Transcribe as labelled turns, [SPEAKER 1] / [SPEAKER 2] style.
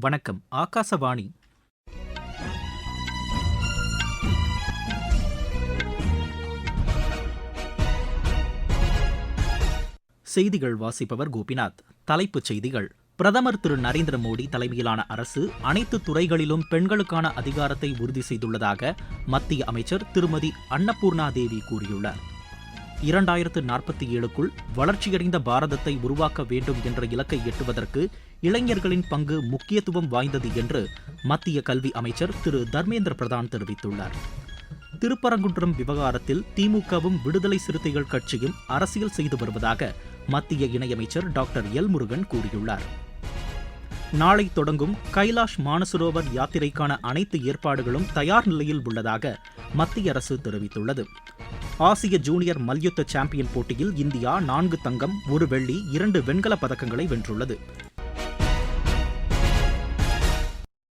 [SPEAKER 1] வணக்கம் ஆகாசவாணி. செய்திகள் வாசிப்பவர் கோபிநாத். தலைப்புச் செய்திகள். பிரதமர் திரு நரேந்திர மோடி தலைமையிலான அரசு அனைத்து துறைகளிலும் பெண்களுக்கான அதிகாரத்தை உறுதி செய்துள்ளதாக மத்திய அமைச்சர் திருமதி அன்னபூர்ணா தேவி கூறியுள்ளார். இரண்டாயிரத்து நாற்பத்தி ஏழுக்குள் வளர்ச்சியடைந்த பாரதத்தை உருவாக்க வேண்டும் என்ற இலக்கை எட்டுவதற்கு இளைஞர்களின் பங்கு முக்கியத்துவம் வாய்ந்தது என்று மத்திய கல்வி அமைச்சர் திரு தர்மேந்திர பிரதான் தெரிவித்துள்ளார். திருப்பரங்குன்றம் விவகாரத்தில் திமுகவும் விடுதலை சிறுத்தைகள் கட்சியும் அரசியல் செய்து வருவதாக மத்திய இணையமைச்சர் டாக்டர் எல் முருகன் கூறியுள்ளார். நாளை தொடங்கும் கைலாஷ் மானசரோவர் யாத்திரைக்கான அனைத்து ஏற்பாடுகளும் தயார் நிலையில் உள்ளதாக மத்திய அரசு தெரிவித்துள்ளது. ஆசிய ஜூனியர் மல்யுத்த சாம்பியன் போட்டியில் இந்தியா நான்கு தங்கம் ஒரு வெள்ளி இரண்டு வெண்கலப் பதக்கங்களை வென்றுள்ளது.